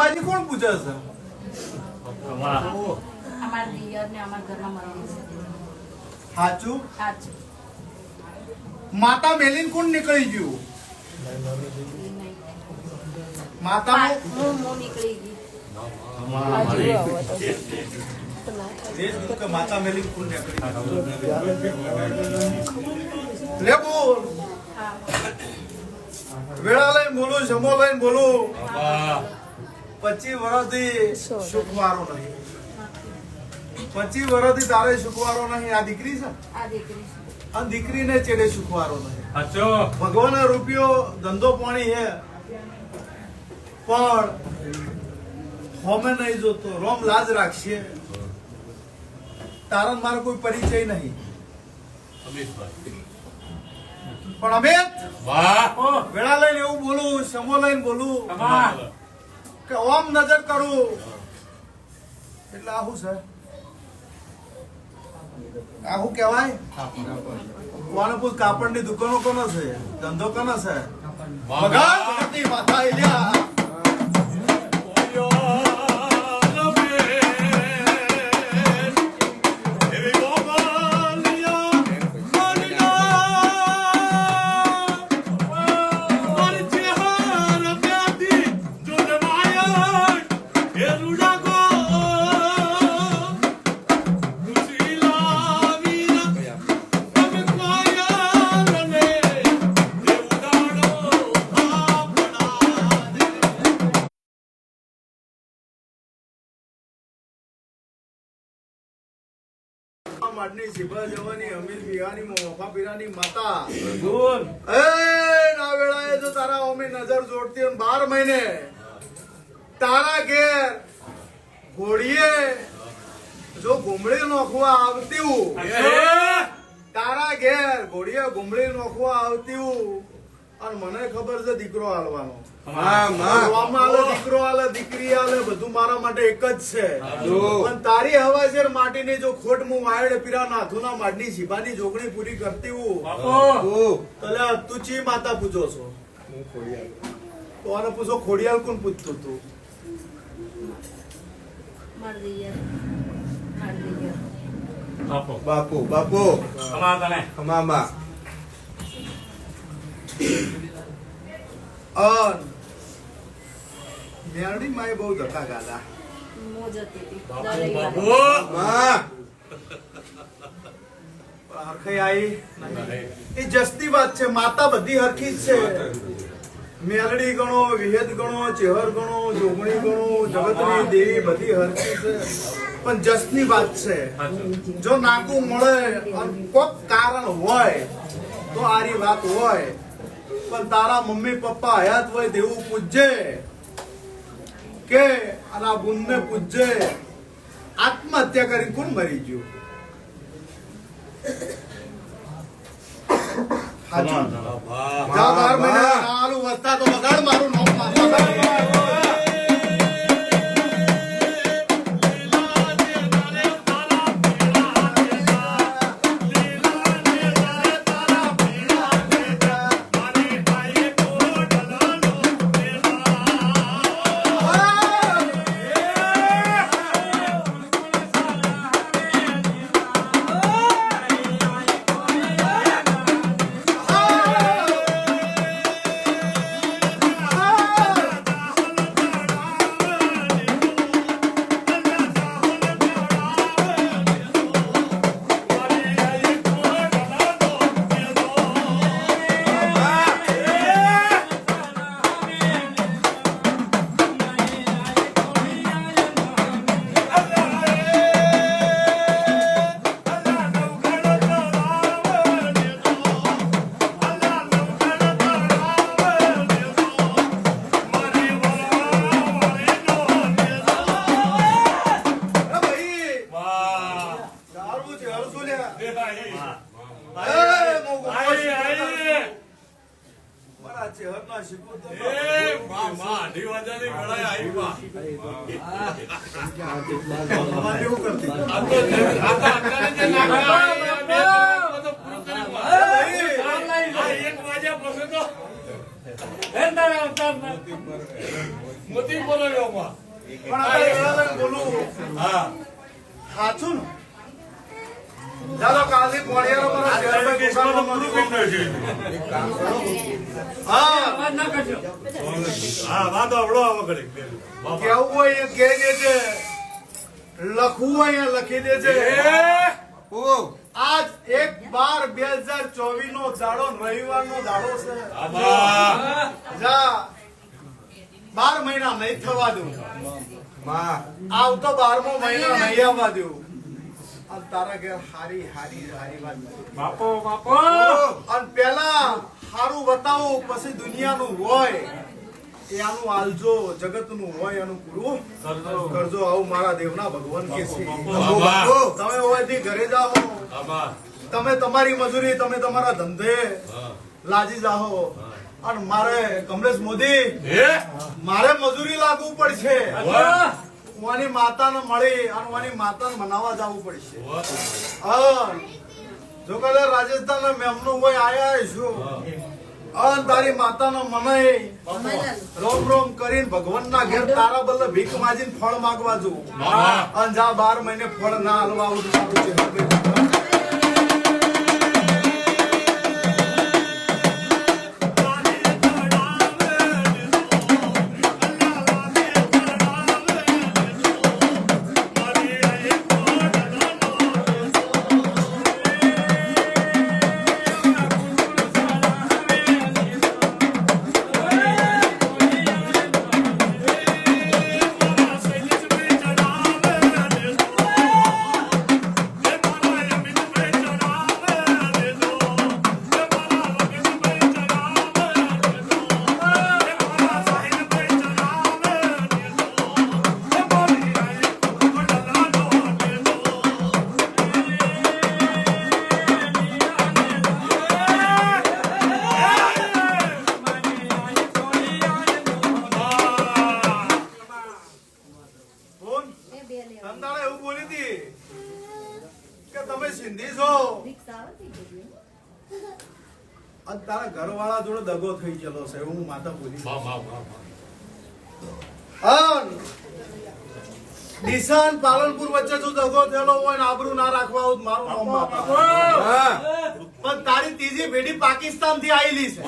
બાજી કોણ પૂછે છે અમારા દિયર ને અમારા છે. સાચું? સાચું. માતા મેલીન કોણ નીકળી ગયું? માતા પા- હું હું નીકળી ગઈ. માતા મેલી કોણ નીકળી લે બોલ. વેળા લઈને બોલું જમો લઈને બોલું. પચીસ વર્ષથી સુખવારો નહીં. પચીસ વર્ષથી તારે સુખવારો નહીં. આ દીકરી છે? આ દીકરી છે. આ દીકરીને ચેડે સુખવારો નહીં. ભગવાન રૂપિયો ધંધો પાણી હે પણ હોમે નહીં જોતો. રોમ લાજ રાખશે. તારા મારો કોઈ પરિચય નહીં. પણ અમે વાહ. વેળા લઈને એવું બોલું સમો લઈને બોલું. કે ઓમ નજર કરું. એટલે આવું છે. આવું કહેવાય? કોને કાપડ કાપડની દુકાનો કોનો છે? ધંધો કોનો છે? વગાડ ભગતની માટની શિભા જવાની અમીર બિહાની મોફા પીરાની માતા. એ ના વેળાએ જો તારા ઓમે નજર જોડતી હોય બાર મહિને તારા ઘેર ઘોડીએ જો ઘૂમડી નોખવા આવતી તારા ઘેર ઘોડીએ ઘૂમડી નોખવા આવતી હું અને મને ખબર છે દીકરો હાલવાનો. દીકરો આલે દીકરી આલે બધું મારા માટે એક જ છે. પણ તારી હવાજેર માટીની જો ખોટ હું વાયડે પીરા નાથુના માડની શિભાની જોગણી પૂરી કરતી હું. તલે તું ચી માતા પૂછો છો? તો આને પૂછો ખોડિયાલ કોણ પૂછતું તું? બાપુ. બાપુ બાપુ. બાપુ મામા અન. મેરડી માએ બહુ ધક્કા પણ હરખઈ આઈ. એ જસ્તી વાત છે માતા બધી હરખી જ છે. મેલડી ગણો વિહેદ ગણો ચેહર ગણો જોગણી ગણો જગતની દેવી બધી હરખી છે. પણ જસની વાત છે જો નાકું મળે કોક કારણ હોય તો આરી વાત હોય. પણ તારા મમ્મી પપ્પા હયાત હોય તેવું પૂજે કે આના બુનને પૂજે આત્મહત્યા કરી કોણ મરી ગયું? જા બાર મહિના નાલું વસતા તો વગાડ મારું હા. સાચું ને? ચાલો કાલથી પોણિયારો મારા શહેરમાં દુકાનમાં પૂરું મૂકો. કરી. નાખજો. હા હા વાંધો આવડો આવો કરે કેવું હોય કે કહી છે. લખવું હોય લખી દેજે બાપુ આજ એક બાર બે હજાર ચોવીસ નો દાડો રવિવાર નો દાડો છે. જા. બાર મહિના નહીં થવા દઉં. માં. આવતો બારમો મહિના નહીં આવવા દઉં. અને તારા ઘેર હારી હારી હારી વાત બાપો બાપો. અને પેલા હારું બતાવું પછી દુનિયાનું હોય. એ આનું આલજો જગતનું હોય એનું પૂરું. કરજો. આવું મારા દેવના ભગવાન કે છે. તમે હોયથી ઘરે જાઓ. તમે તમારી મજૂરી તમે તમારા ધંધે લાજી જાઓ. અને મારે કમલેશ મોદી મારે મજૂરી લાગવું પડશે. વાની માતાને મળી અને વાની માતાને મનાવા જવું પડશે. હા જો કદાચ રાજસ્થાન મેમનું હોય આયા છું. અન તારી માતાનો મનાઈ. રોમ રોમ કરીને ભગવાનના ઘેર તારા બદલે ભીખ માજીને ફળ માંગવા જવું. વાહ. અને જા બાર મહિને ફળ ના હલવા આવું અને તારા ઘરવાળા જોડે દગો થઈ ગયેલો છે હું માતા બોલી નિશાન પાલનપુર વચ્ચે જો દગો થયેલો હોય ને આબરૂ ના રાખવા આવું મારું નામ પણ તારી ત્રીજી પેઢી પાકિસ્તાનથી આવેલી છે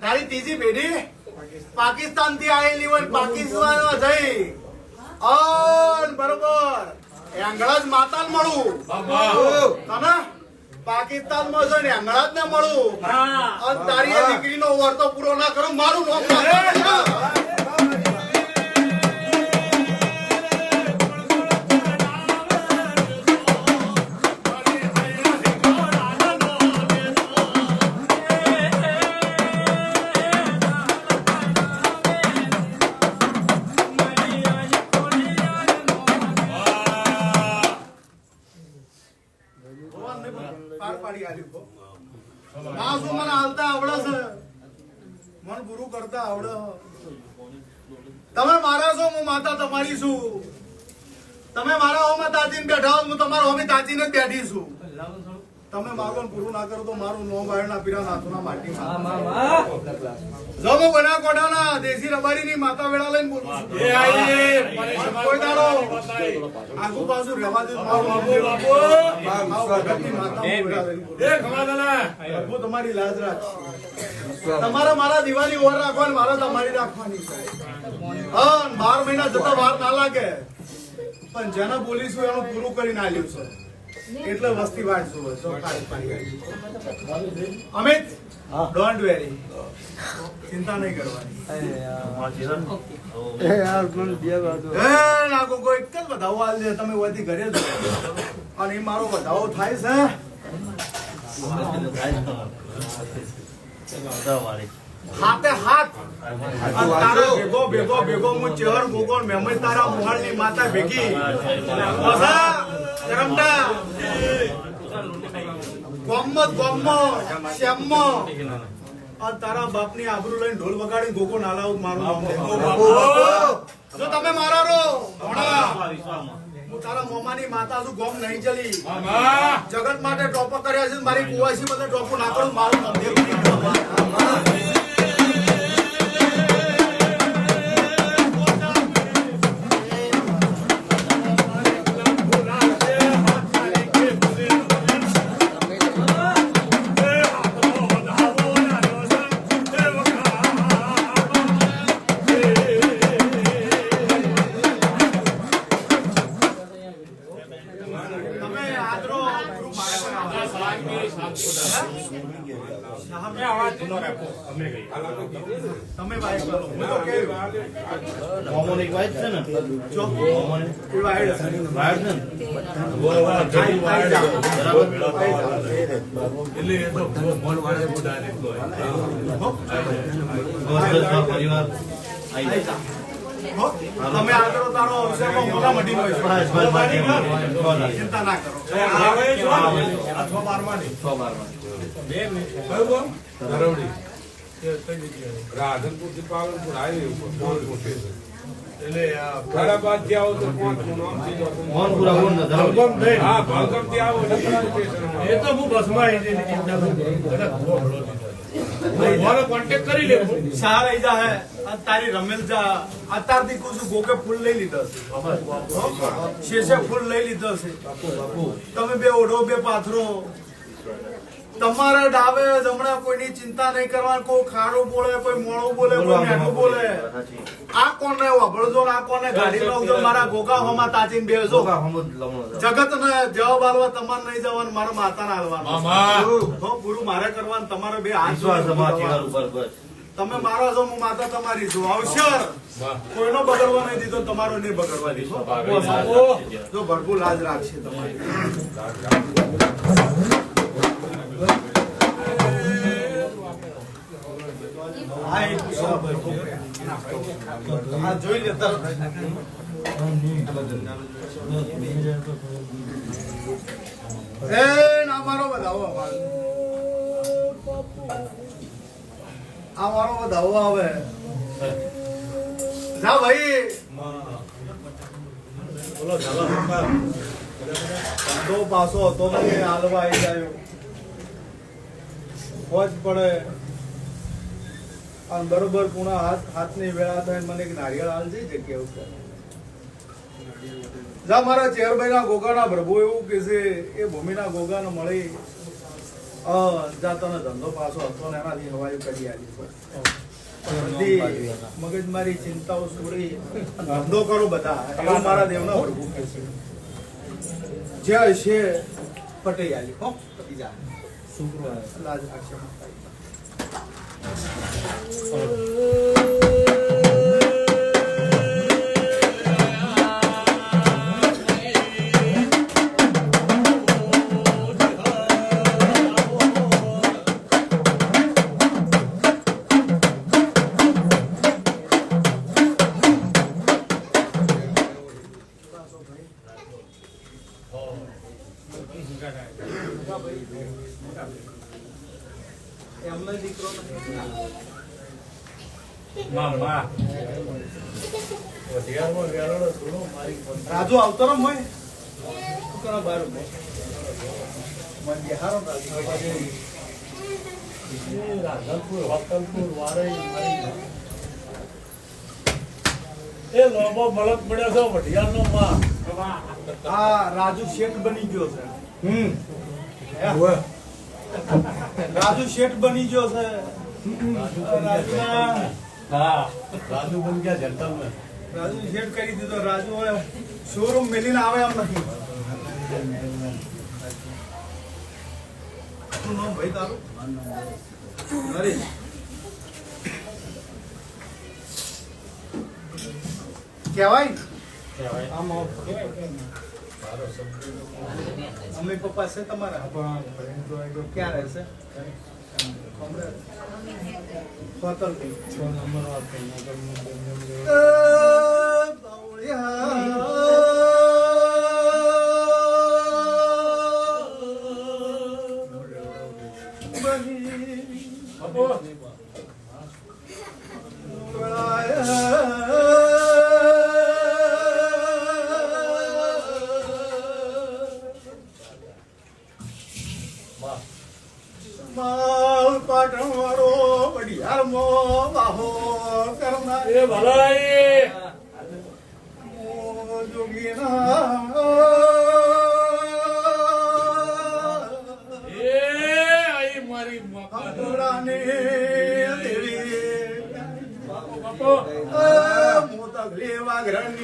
તારી ત્રીજી પેઢી પાકિસ્તાનથી આવેલી હોય પાકિસ્તાન જઈ. અન બરોબર. એ અંગળાજ માતા મળું. તને પાકિસ્તાનમાં હમણાં જ ને મળું. અને તારી દીકરી નો વર્તો પૂરો ના કરું મારું નામ તમારા હોમી તાજીને જ બેઠી છું તમે મારું પૂરું ના કરો તો મારું નો બાયર ના પીરા નાથુના માટી જો બના કોઠાના દેશી રબારીની માતા વેળા લઈને બોલું છું. કોઈ દાડો આગુ પાછું રહેવા દે મારું નામ લેવા. આવો ભગતની માતા હું વેળા લઈને બોલું. છું. એ ખમાદાના. પ્રભુ તમારી લાજ રાખશે. તમારે મારા દિવાળી ઓર રાખવાની મારા તમારી રાખવાની છે. હા બાર મહિના જતા વાર ના લાગે. પણ જેને બોલીશું એનું પૂરું કરીને આલ્યું છે એટલે વસ્તી વાંચશું બસ. જો કાઢી પાડી આલી. અમિત ડોન્ટ વેરી ચિંતા નહીં કરવાની. તમે વધી ઘરે અને એ મારો વધાવો થાય છે. હાથે હાથ. ભેગો ભેગો ભેગો હું ચેહર ગોગો ને મેમય તારા ની માતા ભેગી. બસા રમતા ગોમત ગોમો શ્યામો અને તારા આબરૂ લઈને ઢોલ વગાડી ગોગો નાલા મારું. બાપુ. બાપુ. જો તમે મારા રો હું તારા મોમાની માતા છું ગોમ નહીં ચલી. જગત માટે ટોપો કર્યા છે મારી કુવાસી બધા ટોપો ના કરું મારું નામ તારો વિષયમાં મોટા મટીનો હોય છે. બસ બસ બસ ચિંતા ના કરો આવે છો? અથવા બારમાં છ બારમાં કયું ગામ? ધરવડી. એ કઈ જગ્યાએ? રાધનપુરથી પાલનપુર હાઈવે ઉપર એટલે ખરાબાદથી આવો તો પાંચનું નામ થઈ જશે. મોહન પૂરા બોલ ને ભલગમ નહીં. હા ભાલગમથી આવો. એ તો હું બસમાં આવી જઈને કોન્ટેક્ટ કરી લેવું સારા આઈ હે તારી રમેલ જા અત્યારથી કુછ ગોકે ફૂલ લઈ લીધા છે. શેષે ફૂલ લઈ લીધા છે. તમે બે ઓઢો બે પાથરો. તમારે ડાબે જમણે કોઈની ચિંતા નહીં કરવાની કોઈ ખાડું બોલે કોઈ મોડું બોલે કોઈ મેઠું બોલે. આ કોને ને આ કોને ગાડી લાવજો મારા ગોગા હોમાં તાચીન બેસો જગત ને જવાબ આલવા તમારે નહીં જવાનું મારા માતા ને મામા. હાલવાનું પૂરું મારે કરવાનું તમારે બે હાથ. ઉપર બસ તમે મારો છો હું માતા તમારી છું. અવસર કોઈનો બગડવા નહીં દીધો તમારો નહીં બગડવા દીધો. જો ભરપૂર લાજ રાખશે તમારી. જોઈ લે તરત. એ ના મારો અમારો. આ મારો વધાવો આવે. જા ભાઈ. બોલો ધંધો પાસો હતો નહીં, હાલવા આવી ગયો હોજ પડે. આમ બરોબર પૂણા હાથ, હાથની વેળા થાય મને એક નારિયેળ હાલ છે જગ્યા ઉપર. જા મારા ચેરભાઈ ના ગોગાના પ્રભુ એવું કે છે, એ ભૂમિના ગોગાને મળી. અ, જા ધંધો પાછો હતો ને એનાથી હવાયું કરી આવી બધી મગજમારી ચિંતાઓ છોડી ધંધો કરો બધા. એવું મારા દેવના છે. પટી છે પટેલ આલી. હો પતી જા લાજ રાખશે રાધનપુર, હોટલપુર, વારઈ, એ લોબો મલક પડ્યો છે વઢિયારનો માં. આ રાજુ શેઠ બની ગયો છે. હમ. રાજુ શેઠ બની ગયો છે. રાજુ બન ગયા જેન્ટલમેન રાજુ શેઠ કરી દીધો. રાજુ હવે શોરૂમ મેલીને આવે એમ નથી. શું નામ ભાઈ તારું? કહેવાય. મમ્મી પપ્પા છે તમારા? ક્યાં રહેશે હોટલથી. gran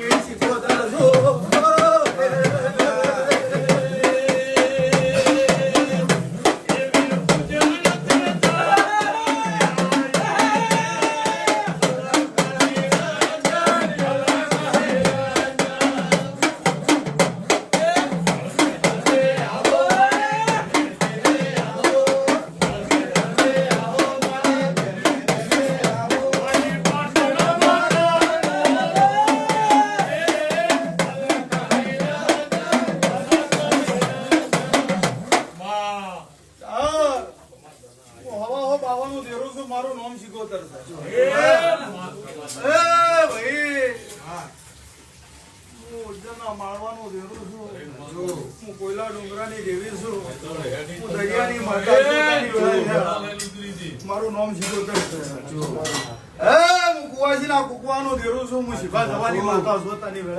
શિખા જવાની માતા છું તની છે.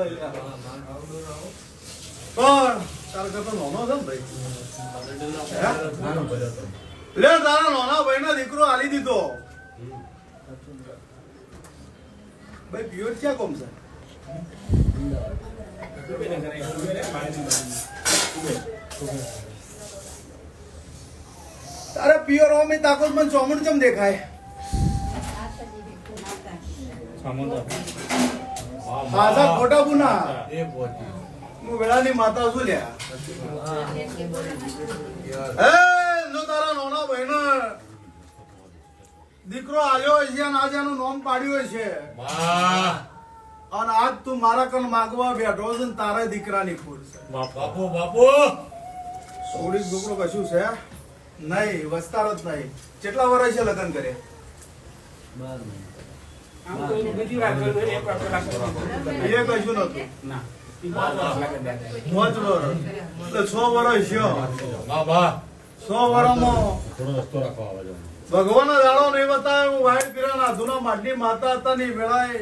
પણ તારા કરતા નાનો છે ને ભાઈ? લે તારા નાના ભાઈનો દીકરો આલી દીધો. ભાઈ પ્યોર ક્યાં કોમ છે? તારે પ્યોર હોમી તાકોત મને ચોમણ કેમ દેખાય? આજા ખોટા ગુના. હું વેળાની માતા છું લ્યા. હે. જો તારા નાના બહેનો દીકરો આવ્યો છે અને આજે એનું નામ પાડ્યું છે. અને આજ તું મારા કન માગવા બેઠો છે ને તારા દીકરાની ફૂલ છે. બાપુ બાપુ સોડી છોકરો કશું છે? નહીં વસ્તાર જ નહીં. કેટલા વર્ષ છે લગ્ન કરે બાર તો ભગવાન દાડો નહીં બતાવે હું વાઈટ પીરાના અધુના માટની માતા હતા ની વેળાએ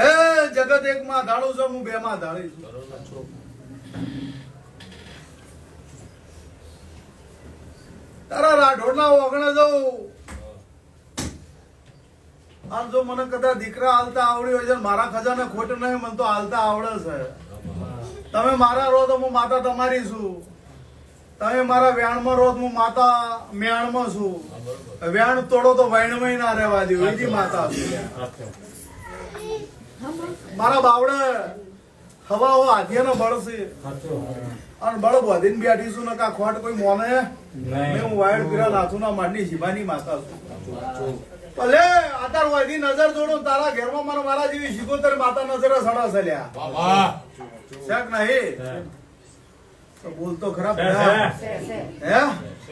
એ જગત એક માં ધાડું છું હું બે માં ધાડી છું. તારા રાઠોડના ઓગણે જવું આમ જો મને કદાચ દીકરા હાલતા આવડી હોય છે મારા ખજાને ખોટ નહીં મને તો હાલતા આવડે છે. તમે મારા રોજ તો હું માતા તમારી છું. તમે મારા વ્યાણમાં રહો તો હું માતા મેણમાં છું. વ્યાણ તોડો તો વૈણમાં ના રહેવા દઉં એથી માતા મારા બાવડે હવા હો હાથીયાનો બળ છે. અને બળ વધીને બેઠી છું ને કા ખોટ કોઈ મોને? હું વાયડ પીરા નાથુના માડની શિવાની માતા છું. ભલે આતાર વધી નજર જોડું તારા ઘેરમાં મને મારા જેવી શિકોતર માતા નજરે સડા સલ્યા બાબા. શક નહીં? તો બોલતો ખરા હે, હે.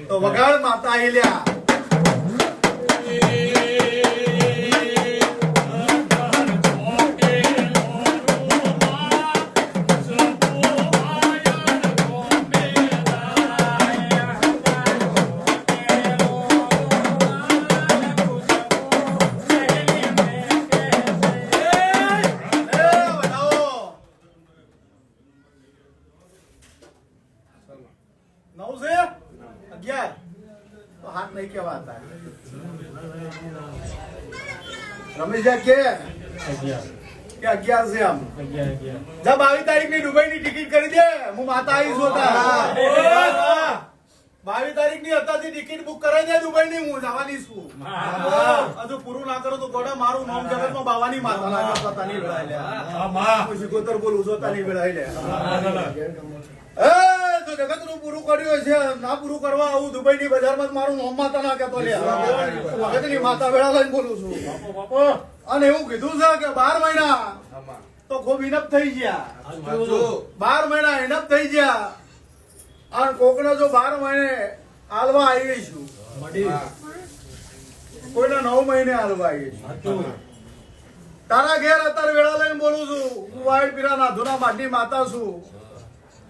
તો વગાડ માતા આઈ લ્યા રમેશભાઈ કે? કે અગિયાર છે આમ? જા બાવીસ તારીખની દુબઈ ની ટિકિટ કરી દે હું માતા આવી હોતા બાવીસ તારીખની અત્યારથી ટિકિટ બુક કરાવી દે દુબઈ ની હું જવાની છું. હજુ પૂરું ના કરો તો ગોડા મારું નામ જગતમાં બાવાની માતા ના કરતા વેળાય લે. હું શિકોતર બોલું છું તાની વેળાય લે. એ તો જગતનું પૂરું કર્યું છે ના પૂરું કરવા આવું દુબઈ ની બજારમાં મારું નામ માતા ના કેતો લે. જગતની માતા વેળા લઈને બોલું છું. અને એવું કીધું છે કે બાર મહિના તો ખૂબ ઇનપ થઈ ગયા. બાર મહિના ઇનપ થઈ ગયા. અને કોકને જો બાર મહિને હાલવા આવી છું. કોઈને નવ મહિને હાલવા આવીશું તારા ઘેર અત્યારે વેળા લઈને બોલું છું. હું વાઈટ પીરાના ધુના માટી માતા છું.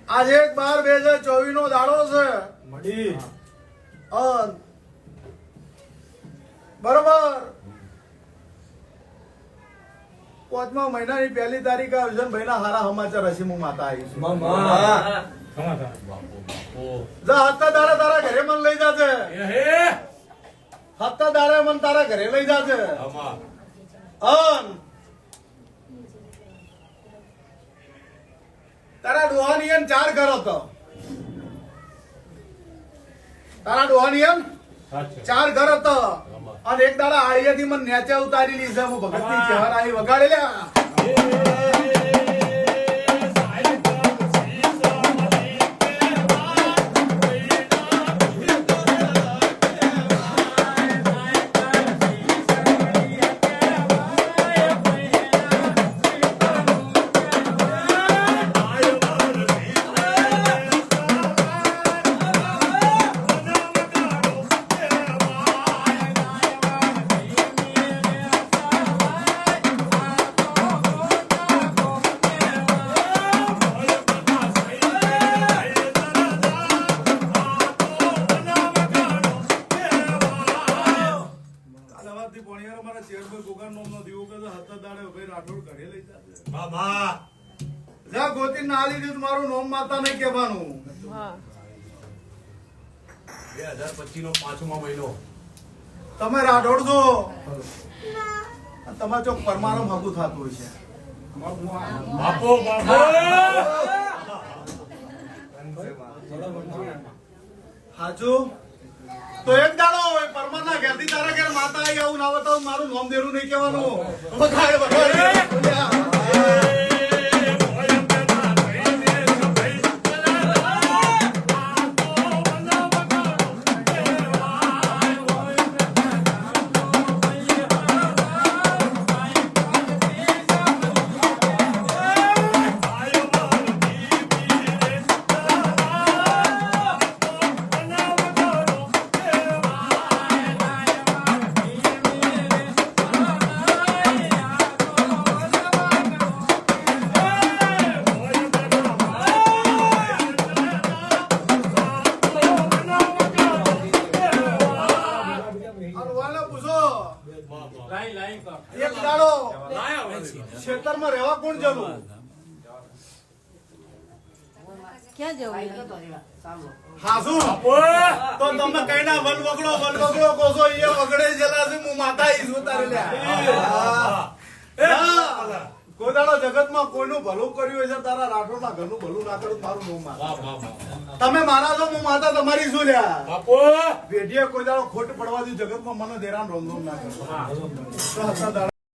આજે એક બાર બે હજાર ચોવીસ નો દાડો છે. બરોબર. પાંચમા મહિનાની પહેલી તારીખ અર્જુનભાઈ ના હારા સમાચાર હશે હું માતા આવી છું હપ્તા દાડે તારા ઘરે મને લઈ જાજે. હપ્તા દાડે મને તારા ઘરે લઈ જાજે. અન. તારા ડોહાની એમ ચાર ઘર હતો. તારા ડોહાની એમ ચાર ઘર હતો. અને એક દાડા આળિયાથી મને નેચે ઉતારી લીધે. હું ભગતની ચહેરા આવી તમે રાઠોડ છો અને તમારે ચોક પરમારમ ભાગું થતું હોય છે. બાપો બાપો! હાચુ? તો એક દાડો પરમારના ઘેરથી તારા ઘેર માતા આવી આવું ના બતાવું મારું નોમ દેરું નહીં કહેવાનું. ક્યાં જવું હાસુ. તો તમે કઈ ના વન વગડો વલ વગડો કોસો એ વગડે જેલા છે હું માતા ઈ છું તારે લ્યા. હા. જગતમાં જગતમાં કોઈનું ભલું કર્યું હોય છે તારા રાઠોડના ઘરનું ભલું ના કરું તારું નો માતા વાહ, વાહ, વાહ. તમે મારા છો હું માતા તમારી શું લ્યા. બાપો! કોઈ દાડો ખોટ પડવા જગત જગતમાં મને દેરાન રોમ રોમ ના કરો.